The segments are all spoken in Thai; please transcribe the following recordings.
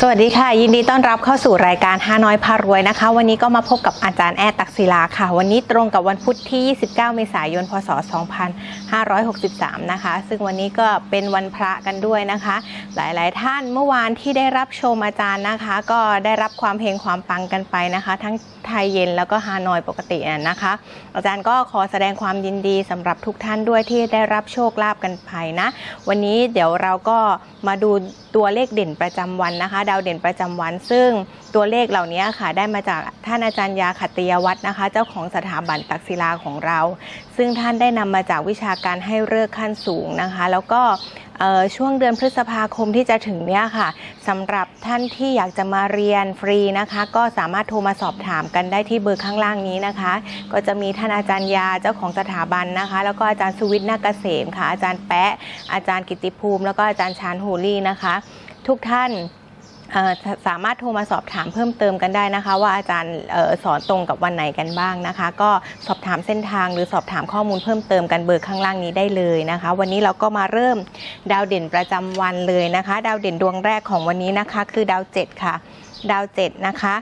สวัสดีค่ะ ยินดีต้อนรับเข้าสู่รายการห้าน้อยพารวยนะคะ วันนี้ก็มาพบกับอาจารย์แอดตักศิลาค่ะ วันนี้ตรงกับวันพุธที่ 29 เมษายน พศ 2563 นะคะ ซึ่งวันนี้ก็เป็นวันพระกันด้วยนะคะ หลายๆ ท่านเมื่อวานที่ได้รับชมอาจารย์นะคะ ก็ได้รับความเฮงความปังกันไปนะคะ ทั้ง ไทยเย็นแล้วก็ฮานอยปกติน่ะนะคะ อาจารย์ก็ขอแสดงความยินดีสำหรับทุกท่านด้วยที่ได้รับโชคลาภกันไปนะ วันนี้เดี๋ยวเราก็มาดูตัวเลขเด่นประจำวันนะคะ ดาวเด่นประจำวัน ซึ่งตัวเลขเหล่านี้ค่ะได้มาจากท่านอาจารย์ยาขัติยวัฒน์นะคะ เจ้าของสถาบันตักศิลาของเรา ซึ่งท่านได้นำมาจากวิชาการให้เลิกขั้นสูงนะคะ แล้วก็ ช่วงเดือนพฤษภาคมที่จะถึงเนี้ยค่ะสำหรับท่านที่อยากจะมาเรียนฟรีนะคะ ก็สามารถโทรมาสอบถามกันได้ที่เบอร์ข้างล่างนี้นะคะ ก็จะมีท่านอาจารย์ยาเจ้าของสถาบันนะคะ แล้วก็อาจารย์สุวิทย์นาเกษมค่ะ อาจารย์แปะอาจารย์กิติภูมิ แล้วก็อาจารย์ชานฮูลี่นะคะ ทุกท่าน สามารถโทรมาสอบถามเพิ่มเติมกันได้นะคะ ว่าอาจารย์ออสอนตรงกับวันไหนกันบ้างนะคะ ก็สอบถามเส้นทางหรือสอบถามข้อมูลเพิ่มเติมกันเบอร์ข้างล่างนี้ได้เลยนะคะ วันนี้เราก็มาเริ่มดาวเด่นประจำวันเลยนะคะ ดาวเด่นดวงแรกของวันนี้นะคะ คือดาวเจ็ดค่ะ ดาวเจ็ดนะคะ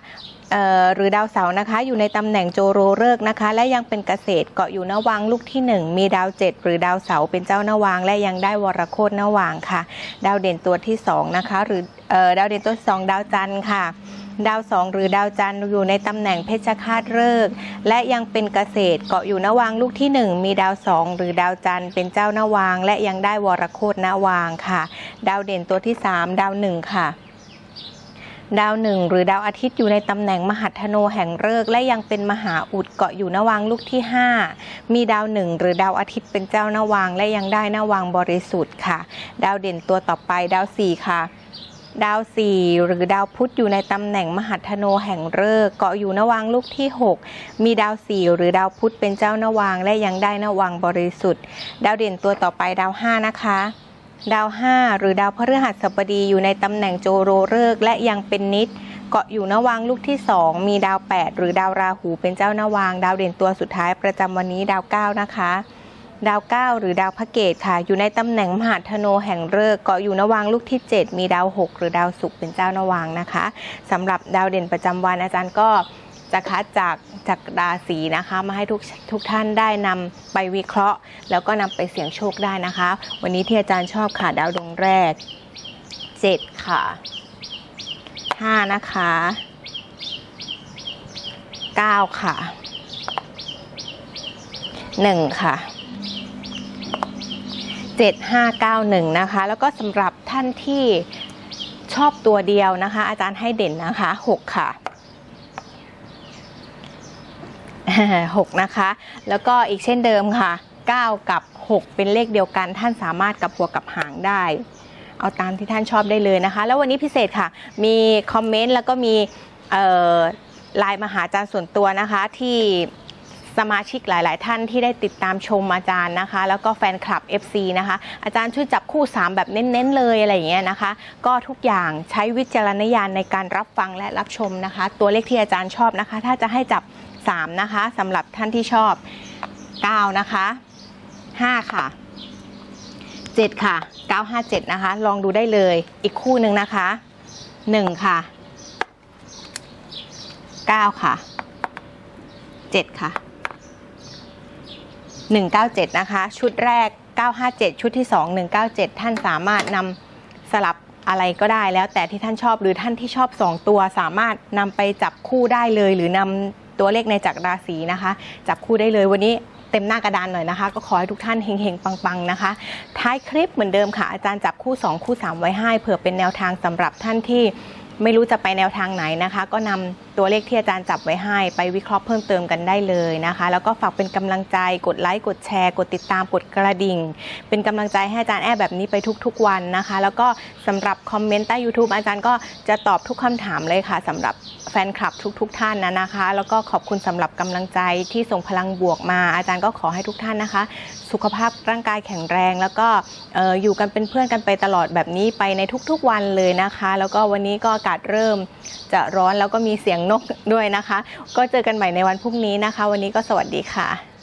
หรือดาวเสาร์นะคะ อยู่ในตำแหน่งโจโรเลิกนะคะ และยังเป็นเกษตรเกาะอยู่นวังลูกที่หนึ่งมีดาวเจ็ดหรือดาวเสาร์เป็นเจ้านวางและยังได้วรโคตนวางค่ะ ดาวเด่นตัวที่สองนะคะหรือดาวเด่นตัวสองดาวจันทร์ค่ะ ดาวสองหรือดาวจันทร์อยู่ในตำแหน่งเพชฌฆาตฤกษ์และยังเป็นเกษตรเกาะอยู่นวางลูกที่หนึ่งมีดาวสองหรือดาวจันทร์เป็นเจ้านวางและยังได้วรโคตนวางค่ะ ดาวเด่นตัวที่สามดาวหนึ่งค่ะ ดาวหนึ่งหรือดาวอาทิตย์อยู่ในตำแหน่งมหัทโนแห่งฤกษ์และยังเป็นมหาอุดเกาะอยู่นวางลูกที่ 5 มีดาวหนึ่งหรือดาวอาทิตย์เป็นเจ้านวางและยังได้นวางบริสุทธิ์ค่ะ ดาวเด่นตัวต่อไปดาวสี่ค่ะดาวสี่หรือดาวพุธอยู่ในตำแหน่งมหัทโนแห่งฤกษ์เกาะอยู่นวางลูกที่ 6 มีดาวสี่หรือดาวพุธเป็นเจ้านวางและยังได้นวางบริสุทธิ์ ดาวเด่นตัวต่อไปดาวห้านะคะ ดาว 5 หรือดาวพฤหัสบดีอยู่ในตำแหน่งโจโรเลิกและยังเป็นนิดเกาะอยู่นวางลูกที่ 2 มีดาว 8 หรือดาวราหูเป็นเจ้านวาง ดาวเด่นตัวสุดท้ายประจำวันนี้ดาว 9 นะคะ ดาว 9 หรือดาวพระเกตค่ะ อยู่ในตำแหน่งมหาธโนแห่งเลิกเกาะอยู่นวางลูกที่ 7 มีดาว 6 หรือดาวศุกร์เป็นเจ้านวางนะคะสำหรับดาวเด่นประจำวันอาจารย์ก็ จะคัดจากจากราศีนะคะ มาให้ทุกทุกท่านได้นำไปวิเคราะห์ แล้วก็นำไปเสี่ยงโชคได้นะคะ วันนี้ที่อาจารย์ชอบค่ะดาวดวงแรก 7 ค่ะ 5 นะคะ 9 ค่ะ 1 ค่ะ7591 นะคะ แล้วก็สำหรับท่านที่ชอบตัวเดียวนะคะ อาจารย์ให้เด่นนะคะ 6 ค่ะ หกนะคะ แล้วก็อีกเช่นเดิมค่ะ 9 กับ 6 เป็นเลขเดียวกัน ท่านสามารถกับหัวกับหางได้ เอาตามที่ท่านชอบได้เลยนะคะ แล้ววันนี้พิเศษค่ะ มีคอมเมนต์แล้วก็มีไลน์มาหาอาจารย์ส่วนตัวนะคะที่สมาชิกหลาย ๆ ท่านที่ได้ติดตามชมอาจารย์นะคะ แล้วก็แฟนคลับ FC นะคะ อาจารย์ช่วยจับคู่ 3 แบบเน้น ๆ เลยอะไรอย่างเงี้ยนะคะ ก็ทุกอย่างใช้วิจารณญาณในการรับฟังและรับชมนะคะ ตัวเลขที่อาจารย์ชอบนะคะ ถ้าจะให้จับ 3 นะคะสำหรับท่านที่ชอบ 9 นะคะ 5 ค่ะ 7 ค่ะ 957 นะคะ ลองดูได้เลยอีกคู่หนึ่งนะคะ 1 ค่ะ 9 ค่ะ 7 ค่ะ 197 นะคะ ชุดแรก 957 ชุดที่ 2 197 ท่านสามารถนำสลับอะไรก็ได้แล้วแต่ที่ท่านชอบหรือท่านที่ชอบ 2 ตัวสามารถนำไปจับคู่ได้เลยหรือนำ ตัวเลขในจักรราศีนะคะ จับคู่ได้เลยวันนี้เต็มหน้ากระดานหน่อยนะคะ ก็ขอให้ทุกท่านเฮงๆ ปังๆนะคะ ท้ายคลิปเหมือนเดิมค่ะ อาจารย์จับคู่ 2 คู่ 3 ไว้ให้เผื่อเป็นแนวทางสำหรับท่านที่ ไม่รู้จะไปแนวทางไหนนะคะ ก็นำตัวเลขที่อาจารย์จับไว้ให้ ไปวิเคราะห์เพิ่มเติมกันได้เลยนะคะ แล้วก็ฝากเป็นกำลังใจกดไลค์กดแชร์ กดติดตามกดกระดิ่ง เป็นกำลังใจให้อาจารย์แอบแบบนี้ไปทุกๆวันนะคะ แล้วก็สำหรับคอมเมนต์ใต้ YouTube อาจารย์ก็จะตอบทุกคำถามเลยค่ะสำหรับแฟนคลับทุก ๆ ท่านนะนะคะ แล้วก็ขอบคุณสำหรับกำลังใจที่ส่งพลังบวกมา อาจารย์ก็ขอให้ทุกท่านนะคะ สุขภาพร่างกายแข็งแรง แล้วก็เอ่อยู่กันเป็นเพื่อนกันไปตลอดแบบนี้ไปในทุกๆวันเลยนะคะ แล้วก็วันนี้ก็ากาศเริ่ม จะร้อนแล้วก็มีเสียงนกด้วยนะคะ ก็เจอกันใหม่ในวันพรุ่งนี้นะคะ วันนี้ก็สวัสดีค่ะ